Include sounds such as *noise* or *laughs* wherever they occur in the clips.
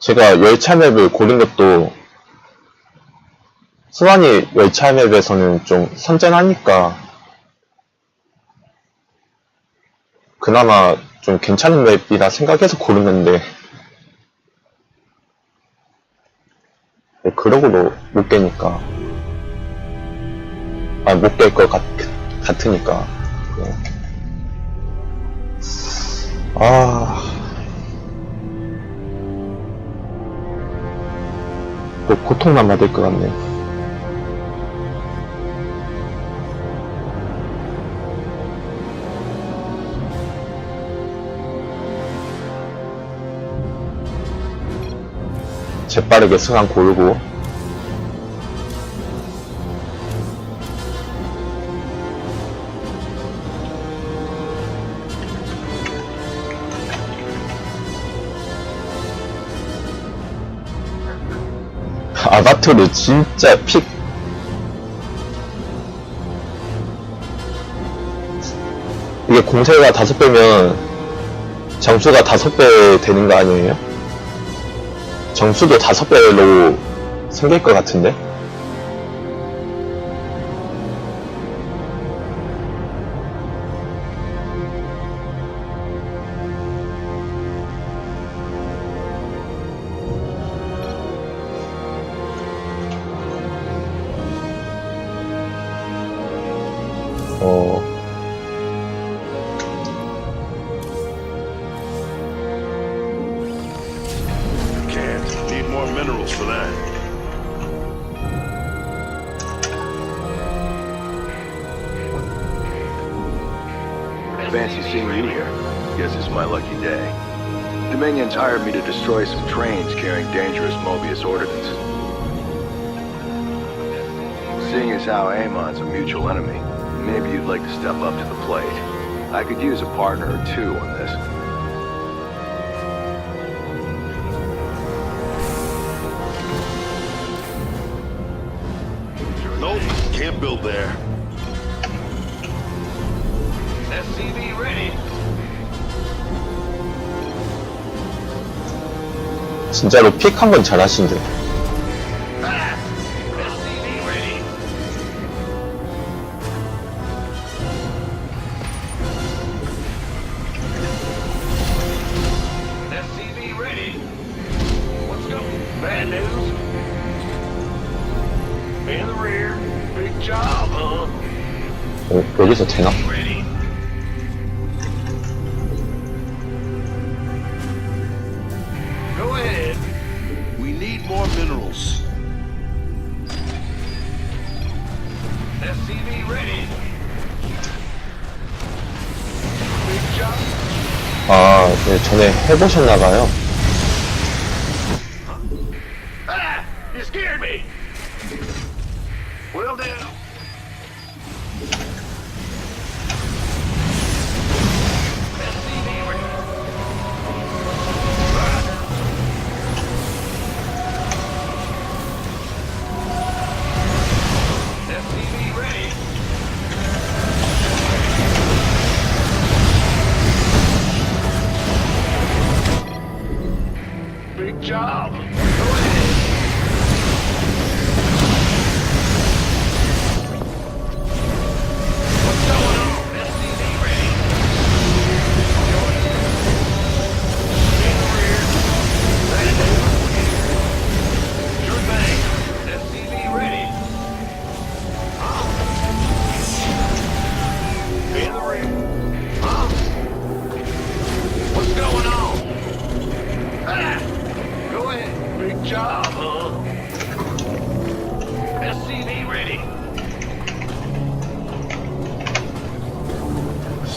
제가 열차 맵을 고른 것도 수완이 열차 맵에서는 좀 선전하니까 그나마 좀 괜찮은 맵이라 생각해서 고르는데 네, 그러고도 못 깨니까. 아 못 깰 것 같으니까. 네. 아 또 고통만 받을 것 같네. 재빠르게 승한 고르고 아바토르 진짜 픽 이게 공세가 다섯 배면 점수가 다섯 배 되는 거 아니에요? 점수도 다섯 배로 생길 것 같은데? More minerals for that. Fancy seeing you here. Guess it's my lucky day. Dominion's hired me to destroy some trains carrying dangerous Mobius ordnance. Seeing as how Amon's a mutual enemy, maybe you'd like to step up to the plate. I could use a partner or two on this. Build there. SCV ready. 진짜로 픽 한 번 잘하신데. Minerals. SCV ready. Big job. 아, 네, 전에 해보셨나봐요.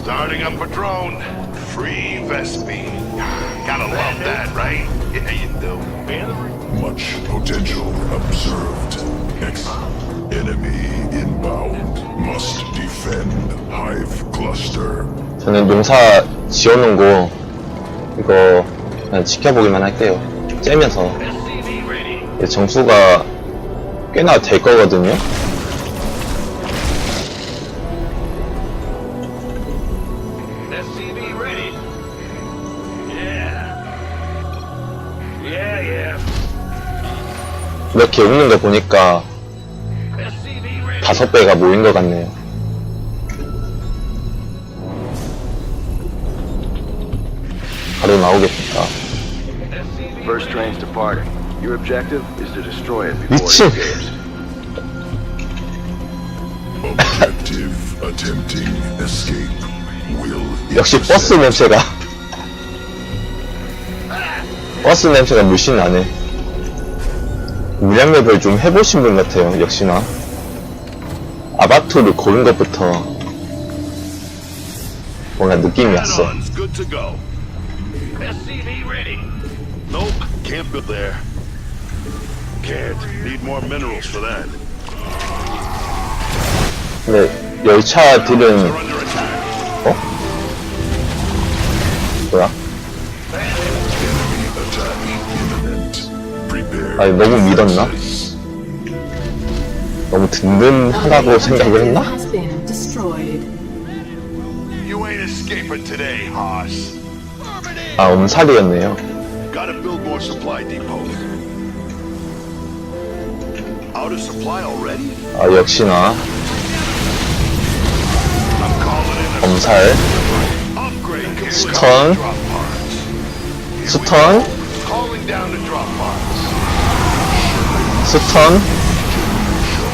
Starting up a drone. Free Vespi. Gotta love that, right? Yeah, you do. Much potential observed. X enemy inbound. Must defend hive cluster. 저는 농사 지어놓은 거, 이거, 그냥 지켜보기만 할게요. 째면서. 정수가 꽤나 될 거거든요. SCV ready. Yeah. Yeah, yeah. 이렇게 웃는 거 보니까 SCV ready. 다섯 배가 모인 것 같네요. 바로 나오겠다. SCV First ready. train's departing. Your objective is to destroy it before 미친. it escapes. Objective attempting escape will 역시 버스 냄새가 버스 냄새가 물씬 나네. 물량맵을 좀 해보신 분 같아요. 역시나 아바투를 고른 것부터 뭔가 느낌이 왔어. 근데 열차들은 Attack. 뭐야? 아니 너무 믿었나? 너무 든든하다고 생각을 했나? 아 엄살이었네요. 아 역시나 엄살, complete. 스턴. 스턴. 스턴.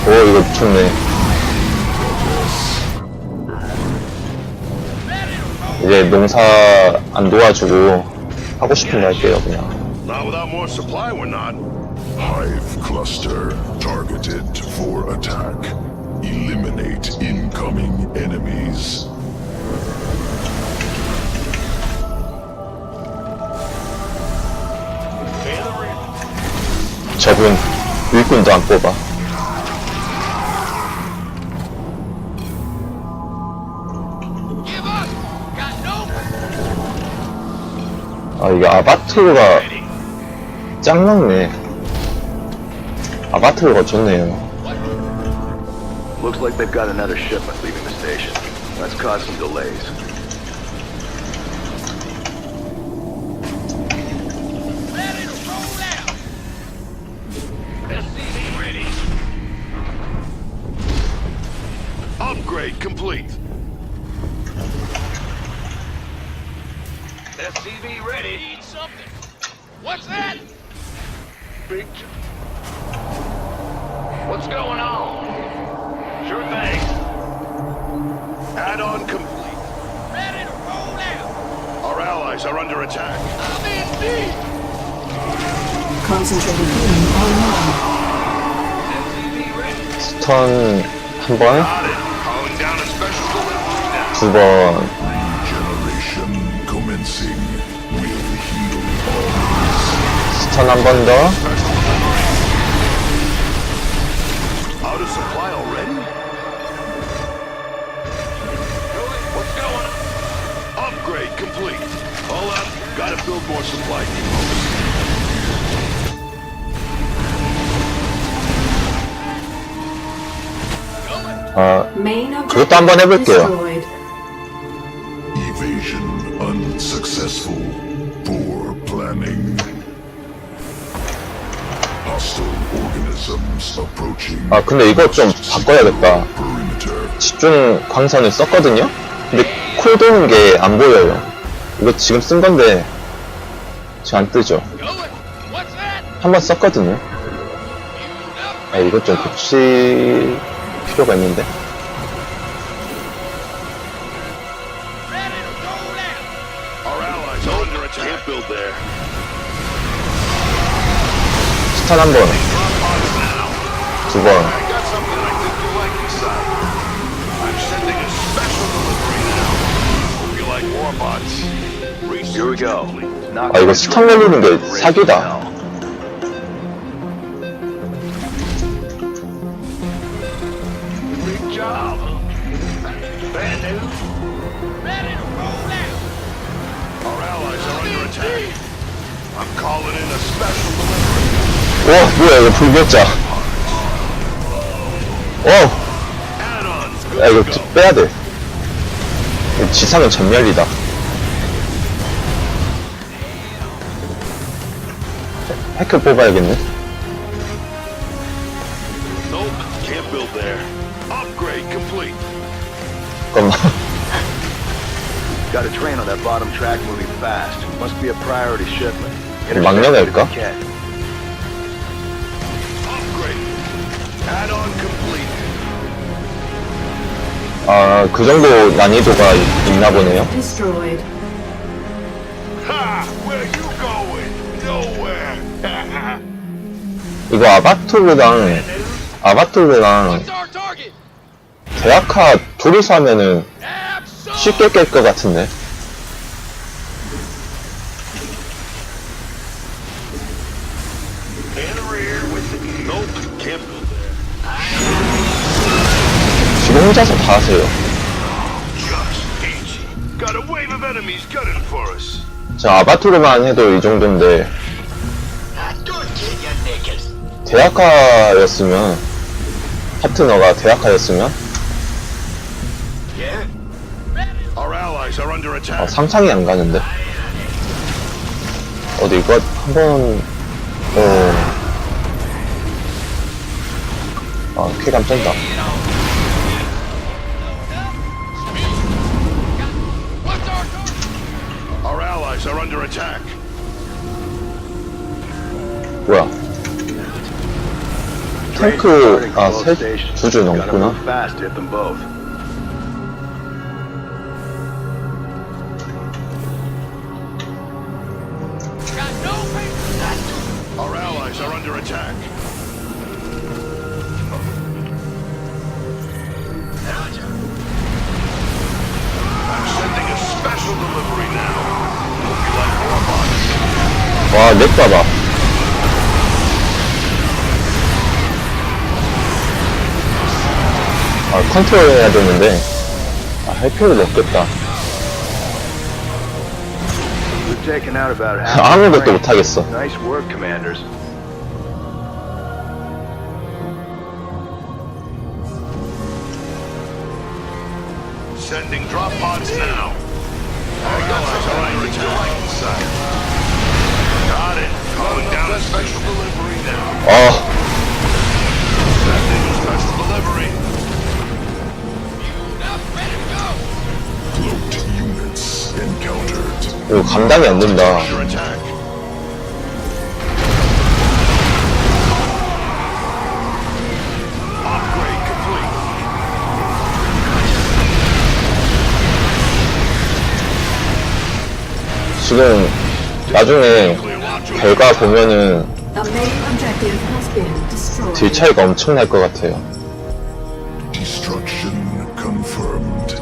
오 이거 좋네. 이제 농사 안 도와주고 하고 싶은 거 할게요 그냥. Not without more supply, we're not. Hive cluster targeted for attack. 저분 일꾼도 안 뽑아. 아 이게 아바트가 짱났네. 아바트가 좋네요. Looks like they've got another shipment leaving the station. That's caused some delays. complete. SCV ready. Need something. What's that? Big. What's going on? Sure thing. Add-on complete. Ready to roll out. Our allies are under attack. I'm in deep. Concentrated healing online. SCV ready. 스턴 한 번, 9번. 스턴 한 번 더. 아, 그것도 한번 해볼게요. Unsuccessful. Poor planning. Hostile organisms approaching. 아 근데 이거 좀 바꿔야겠다. Perimeter. 집중 광선을 썼거든요? 근데 쿨 도는 게 안 보여요. 이거 지금 쓴 건데, 지금 안 뜨죠? 한 번 썼거든요? 아, 이것 좀 고칠 필요가 있는데. Warbots. Here we go. Knock 아, 이거 스턴 걸리는 게 사기다. 와, 뭐야, 이거 불멸자. 어, Add-ons good 야, 이거 to go. 빼야 돼. 이거 지상은 전멸이다. 해크 뽑아야겠네. 잠깐만. Got a train on that bottom track moving fast. Must be a priority shipment. 막내낼까? 아, 그 정도 난이도가 있- 있나 보네요. Destroyed. Ha! Where you going? Nowhere. *laughs* 이거 아바투르랑, 아바투르랑 대학화 둘이서 하면은 쉽게 깰 것 같은데. 혼자서 다 하세요. 자, 아바투르만 해도 이 정도인데, 대학가였으면, 파트너가 대학가였으면, 아. 상상이 안 가는데. 어디 이거 한 번, 어, 아, 쾌감 쩐다. Attack. 뭐야? 탱크, 아, 세, both stations. 두줄 Gotta 넘구나. fast hit them both. 와, 렉 봐봐. 아, 컨트롤 해야 되는데, 아, 할 필요도 없겠다. 아무것도. 못하겠어. Sending drop pods now. Our allies are under attack. Got 아. 이거 감당이 안 된다. 지금, 나중에. 결과 보면은. 딜 차이가 엄청날 것 같아요. Confirmed.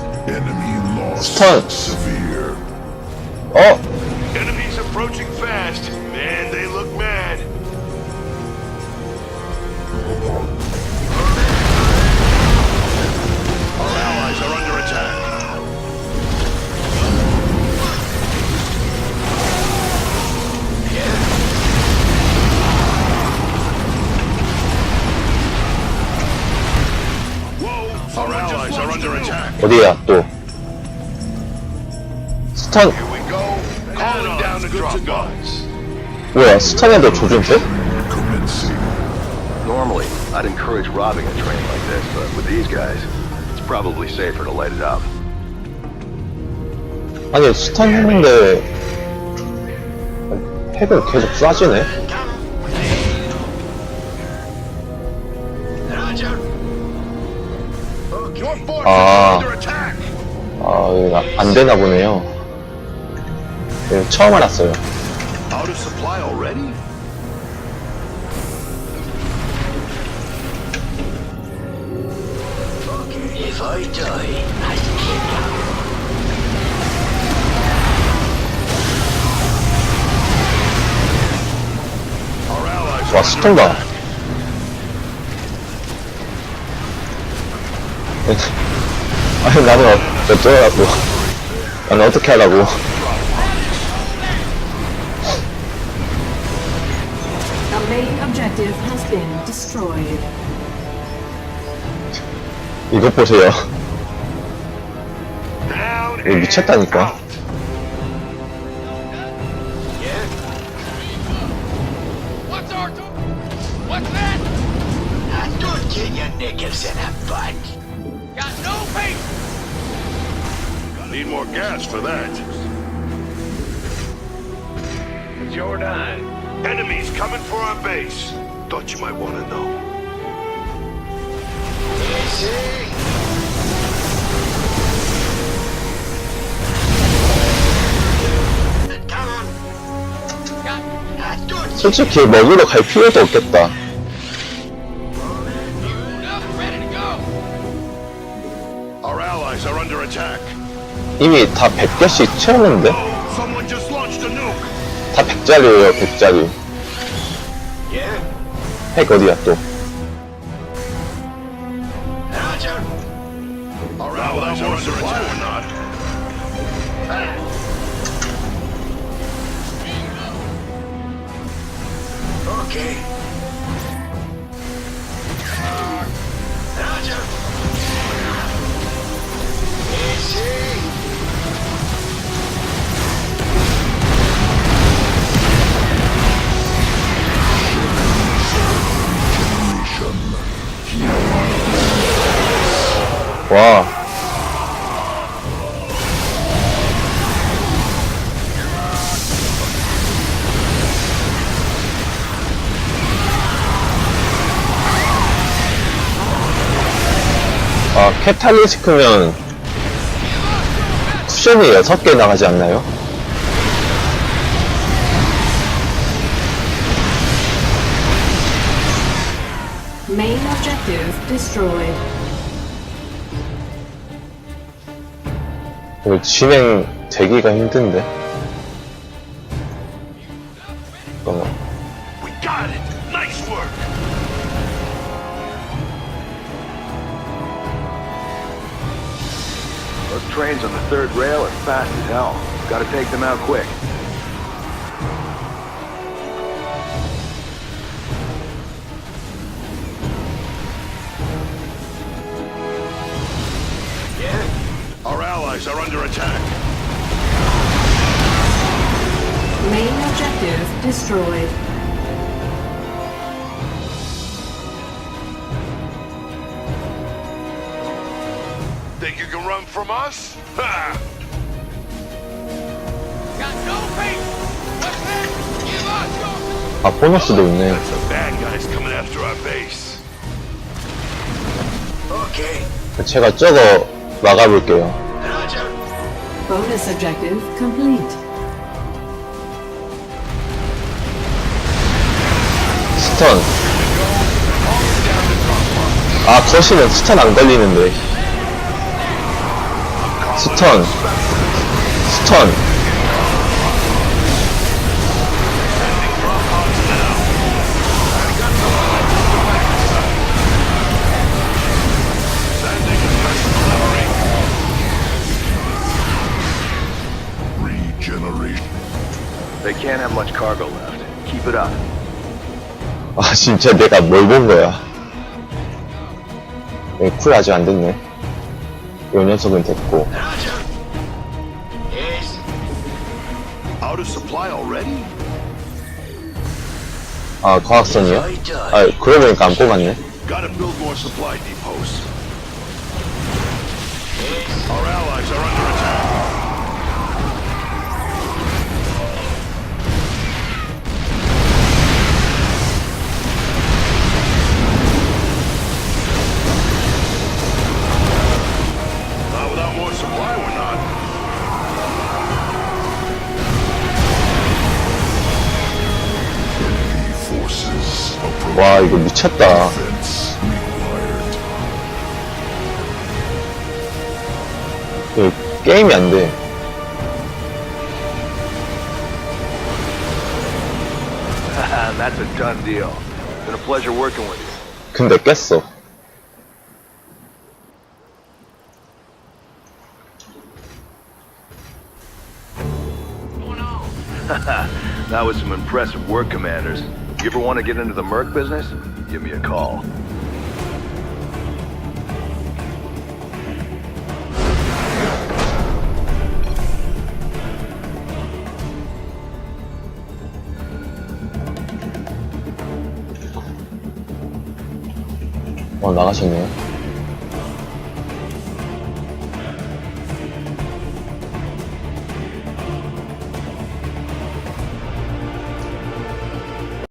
어디야, 또. 스턴. 뭐야, 스턴에도? Commencing. Normally, I'd encourage robbing a train like this, but with these guys, it's probably safer to light it up. 아니, 스턴 했는데, 핵을 계속 쏴지네? Ah. attack. 아, 이거 안 되나 보네요. 이거 처음 알았어요. 와, are 스톤 under 봐. 아니, 나는 어- 어쩌라고. 나는 어떻게 하라고. A main objective has been destroyed. 이것 보세요. 이거 미쳤다니까. and out. don't Get your knickers in a butt. Got no faith. Need more gas for that. Jordan. Enemies coming for our base. Thought you might want to know. Easy. Come on. Got. Ah, good. 솔직히 먹으러 갈 필요도 없겠다. 이미 다 100개씩 채웠는데? Oh. 다 100짜리예요, 100짜리. Yeah. 핵 어디야 또? 아, 캐탈리스크면 쿠션이 6개 나가지 않나요? Main objective destroyed. 이거 진행 되기가 힘든데. Trains on the third rail are fast as hell. Gotta take them out quick. Yeah? Our allies are under attack. Main objective destroyed. From us? Ha! Got no faith. What's that? Give us your. 아, 보너스도 있네. That's the bad guys coming after our base. Okay. 제가 저거 막아볼게요. Roger. Bonus objective complete. 스턴. 아, 거시는 스턴 안 걸리는데. 스턴. 스턴. Regeneration. They can't have much cargo left. Keep it up. 아, 진짜 내가 뭘 본 거야. 예, 쿨 아직 안 됐네. 요 녀석은 됐고. Roger. Yes. Out of supply already? 아, 과학선이요? 아, 그러고 보니까 안 뽑았네. Gotta build more supply depots. Our allies are under 와, 이거 미쳤다. 이거 게임이 안 돼. That's a done deal. Been a pleasure working with you. 근데 깼어. That was some impressive work, Commanders. You ever want to get into the Merc business? Give me a call. 어, 나가셨네요.